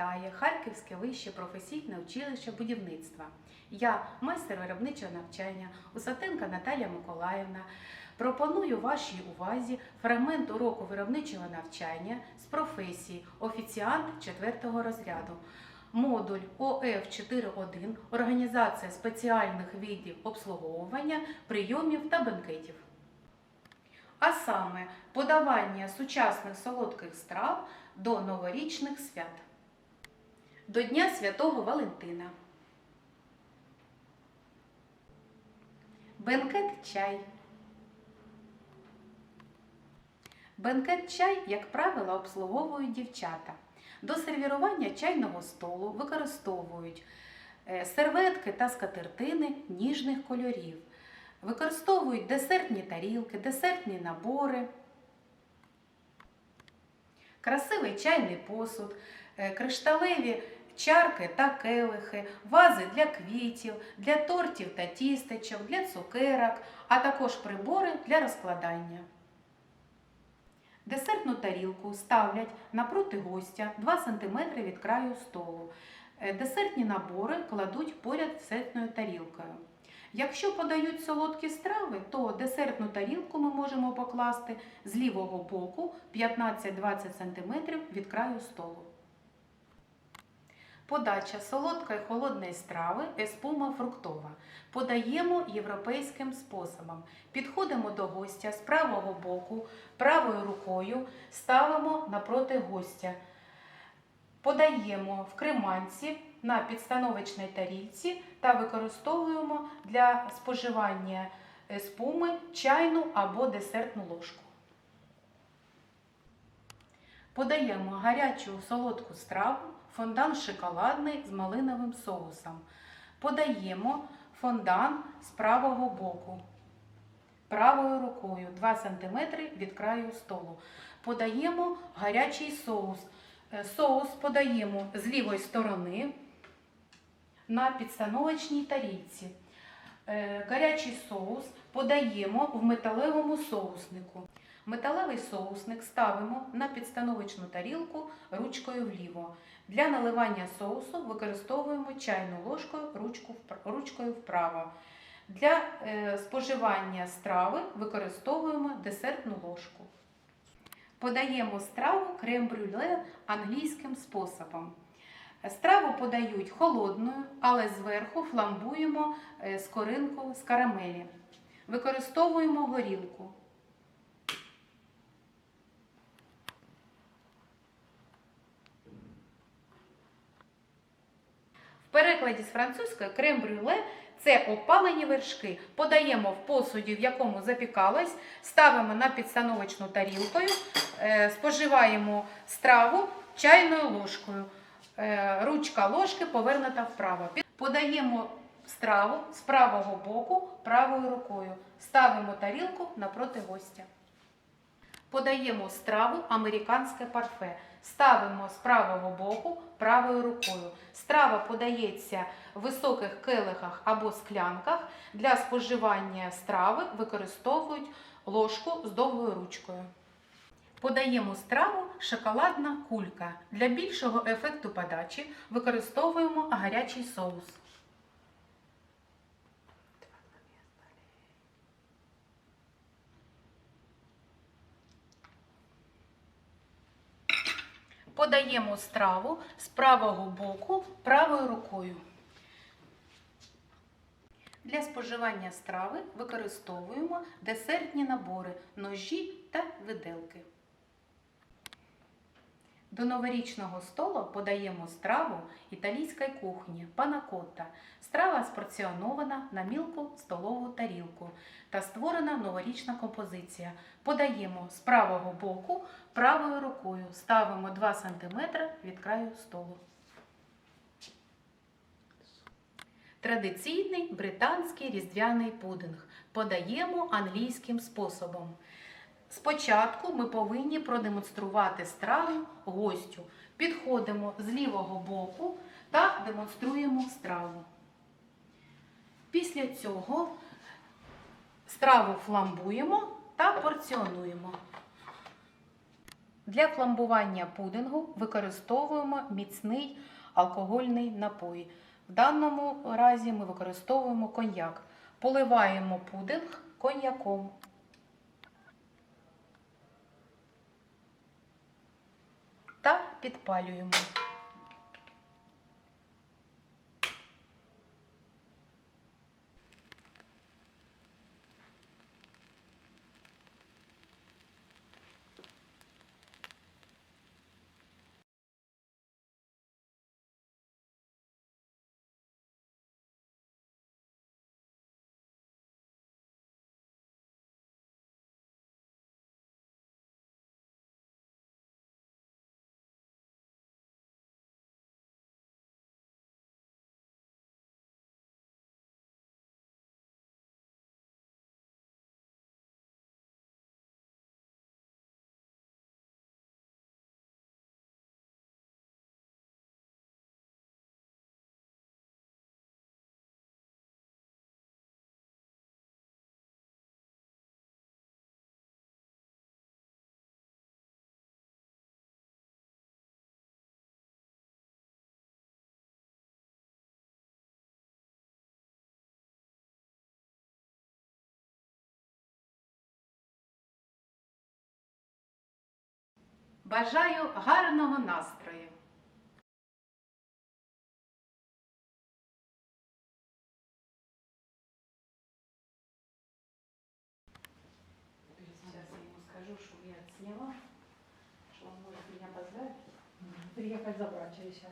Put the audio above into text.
вітає Харківське вище професійне училище будівництва. Я, майстер виробничого навчання, Усатенка Наталія Миколаївна, пропоную вашій увазі фрагмент уроку виробничого навчання з професії офіціант 4 розряду. Модуль ОФ41 Організація спеціальних видів обслуговування, прийомів та бенкетів. А саме подавання сучасних солодких страв до новорічних свят. До Дня Святого Валентина. Бенкет чай. Бенкет чай, як правило, обслуговують дівчата. До сервірування чайного столу використовують е, серветки та скатертини ніжних кольорів. Використовують десертні тарілки, десертні набори, красивий чайний посуд, е, кришталеві чарки та келихи, вази для квітів, для тортів та тістечок, для цукерок, а також прибори для розкладання. Десертну тарілку ставлять напроти гостя 2 см від краю столу. Е, Десертні набори кладуть поряд десертною тарілкою. Якщо подають солодкі страви, то десертну тарілку ми можемо покласти з лівого боку 15-20 см від краю столу. Подача солодкої холодної страви еспума фруктова. Подаємо європейським способом. Підходимо до гостя з правого боку, правою рукою ставимо напроти гостя. Подаємо в креманці на підстановочній тарілці та використовуємо для споживання еспуми чайну або десертну ложку. Подаємо гарячу солодку страву, фондан шоколадний з малиновим соусом. Подаємо фондан з правого боку. Правою рукою 2 см від краю столу. Подаємо гарячий соус. Е, Соус подаємо з лівої сторони на підстановочній тарілці. Е, Гарячий соус подаємо в металевому соуснику. Металевий соусник ставимо на підстановочну тарілку ручкою вліво. Для наливання соусу використовуємо чайну ложкою ручкою вправо. Для е, споживання страви використовуємо десертну ложку. Подаємо страву крем-брюле англійським способом. Страву подають холодною, але зверху фламбуємо е, скоринку з карамелі. Використовуємо горілку. В перекладі з французької крем-брюле це опалені вершки. Подаємо в посуді, в якому запікалось, ставимо на підстановочну тарілкою, е, споживаємо страву чайною ложкою. Е, Ручка ложки повернута вправо. Подаємо страву з правого боку правою рукою. Ставимо тарілку напроти гостя. Подаємо страву американське парфе. Ставимо з правого боку правою рукою. Страва подається в високих келихах або склянках. Для споживання страви використовують ложку з довгою ручкою. Подаємо страву шоколадна кулька. Для більшого ефекту подачі використовуємо гарячий соус. Подаємо страву з правого боку правою рукою. Для споживання страви використовуємо десертні набори, ножі та виделки. До новорічного столу подаємо страву італійської кухні панакотта. Страва спорціонована на мілку столову тарілку та створена новорічна композиція. Подаємо з правого боку правою рукою. Ставимо 2 см від краю столу. Традиційний британський різдвяний пудинг подаємо англійським способом. Спочатку ми повинні продемонструвати страву гостю. Підходимо з лівого боку та демонструємо страву. Після цього страву фламбуємо та порціонуємо. Для фламбування пудингу використовуємо міцний алкогольний напій. В даному разі ми використовуємо коньяк. Поливаємо пудинг коньяком. Та підпалюємо. Бажаю гарного настрою! Сейчас я ему скажу, что я сняла, что он может меня поздравить. Приехать забрать через час.